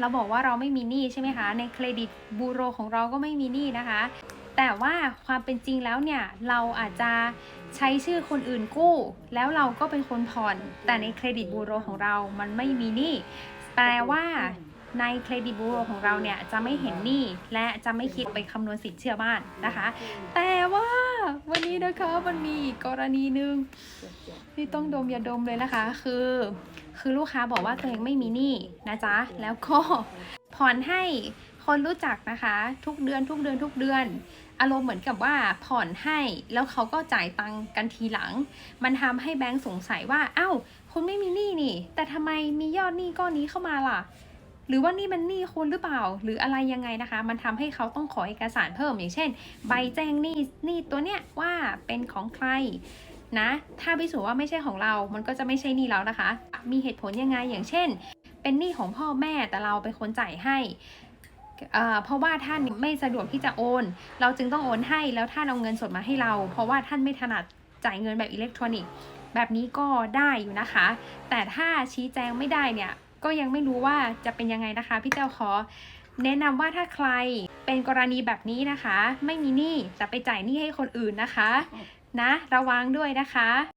เราบอกว่าเราไม่มีหนี้ใช่ไหมคะ ในเครดิตบูโรของเราก็ไม่มีหนี้นะคะ แต่ว่าความเป็นจริงแล้วเนี่ยเราอาจจะใช้ชื่อคนอื่นกู้ แล้วเราก็เป็นคนผ่อน แต่ในเครดิตบูโรของเรามันไม่มีหนี้แปลว่าในเครดิตบูโรของเราเนี่ยจะไม่เห็นหนี้และจะไม่คิดไปคำนวณสินเชื่อบ้านนะคะ แต่ว่าวันนี้นะคะมันมีอีกกรณีหนึ่งที่ต้องดมยาดมเลยนะคะ คือ คือลูกค้าบอกว่าตัวเองไม่มีหนี้นะจ๊ะ แล้วก็ผ่อนให้คนรู้จักนะคะ ทุกเดือนทุกเดือนทุกเดือน อารมณ์เหมือนกับว่าผ่อนให้แล้วเขาก็จ่ายตังกันทีหลัง มันทำให้แบงก์สงสัยว่าเอ้าคุณไม่มีหนี้นี่ แต่ทำไมมียอดหนี้ก้อนนี้เข้ามาล่ะ หรือว่านี่มันหนี้คุณหรือเปล่า หรืออะไรยังไงนะคะ มันทำให้เขาต้องขอเอกสารเพิ่มอย่างเช่น ใบแจ้งหนี้หนี้ตัวเนี้ยว่าเป็นของใคร นะ ถ้าพิสูจน์ว่าไม่ใช่ของเรา มันก็จะไม่ใช่หนี้เรานะคะ มีเหตุผลยังไง อย่างเช่น เป็นหนี้ของพ่อแม่แต่เราเป็นคนจ่ายให้เพราะว่าท่านไม่สะดวกที่จะโอน เราจึงต้องโอนให้ แล้วท่านเอาเงินสดมาให้เรา เพราะว่าท่านไม่ถนัดจ่ายเงินแบบอิเล็กทรอนิกส์ แบบนี้ก็ได้อยู่นะคะ แต่ถ้าชี้แจงไม่ได้เนี่ย ก็ยังไม่รู้ว่าจะเป็นยังไงนะคะ พี่เจ้าขอ แนะนำว่าถ้าใครเป็นกรณีแบบนี้นะคะ ไม่มีหนี้แต่ไปจ่ายหนี้ให้คนอื่นนะคะ นะ ระวังด้วยนะคะ